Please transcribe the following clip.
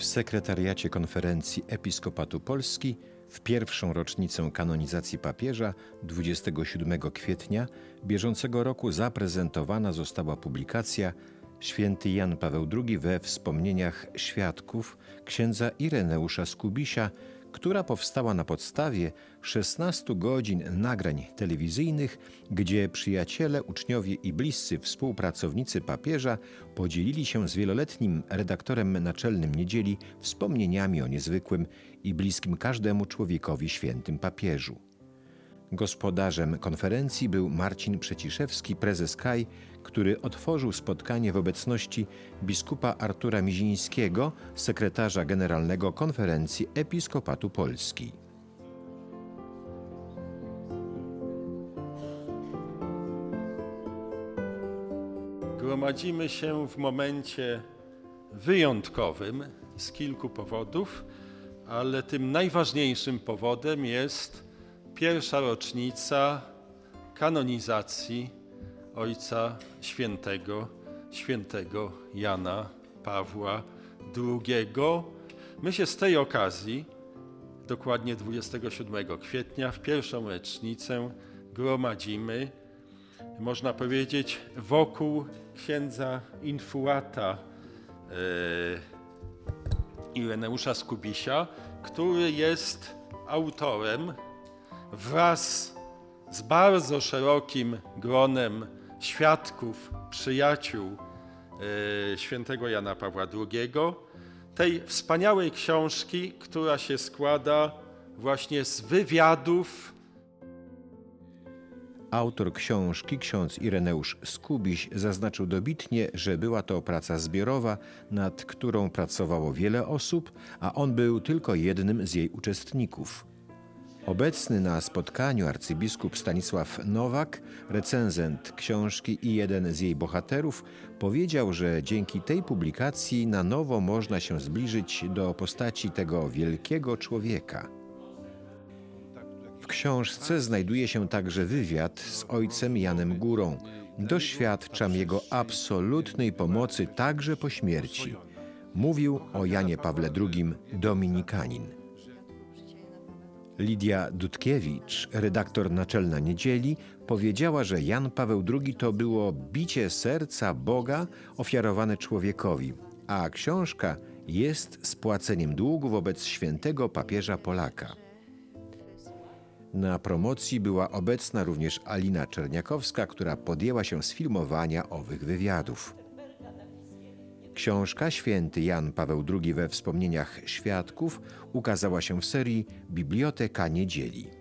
W sekretariacie konferencji Episkopatu Polski w pierwszą rocznicę kanonizacji papieża 27 kwietnia bieżącego roku zaprezentowana została publikacja Święty Jan Paweł II we wspomnieniach świadków księdza Ireneusza Skubisia, która powstała na podstawie 16 godzin nagrań telewizyjnych, gdzie przyjaciele, uczniowie i bliscy współpracownicy papieża podzielili się z wieloletnim redaktorem naczelnym niedzieli wspomnieniami o niezwykłym i bliskim każdemu człowiekowi świętym papieżu. Gospodarzem konferencji był Marcin Przeciszewski, prezes KAI, który otworzył spotkanie w obecności biskupa Artura Mizińskiego, sekretarza generalnego konferencji Episkopatu Polski. Gromadzimy się w momencie wyjątkowym z kilku powodów, ale tym najważniejszym powodem jest pierwsza rocznica kanonizacji Ojca Świętego, świętego Jana Pawła II. My się z tej okazji, dokładnie 27 kwietnia, w pierwszą rocznicę gromadzimy można powiedzieć, wokół księdza Infuata e, Ireneusza Skubisia, który jest autorem wraz z bardzo szerokim gronem świadków, przyjaciół e, świętego Jana Pawła II, tej wspaniałej książki, która się składa właśnie z wywiadów Autor książki, ksiądz Ireneusz Skubiś, zaznaczył dobitnie, że była to praca zbiorowa, nad którą pracowało wiele osób, a on był tylko jednym z jej uczestników. Obecny na spotkaniu arcybiskup Stanisław Nowak, recenzent książki i jeden z jej bohaterów, powiedział, że dzięki tej publikacji na nowo można się zbliżyć do postaci tego wielkiego człowieka. W książce znajduje się także wywiad z ojcem Janem Górą. Doświadczam jego absolutnej pomocy także po śmierci. Mówił o Janie Pawle II Dominikanin. Lidia Dudkiewicz, redaktor naczelna Niedzieli, powiedziała, że Jan Paweł II to było bicie serca Boga ofiarowane człowiekowi, a książka jest spłaceniem długu wobec świętego papieża Polaka. Na promocji była obecna również Alina Czerniakowska, która podjęła się sfilmowania owych wywiadów. Książka Święty Jan Paweł II we wspomnieniach świadków ukazała się w serii Biblioteka Niedzieli.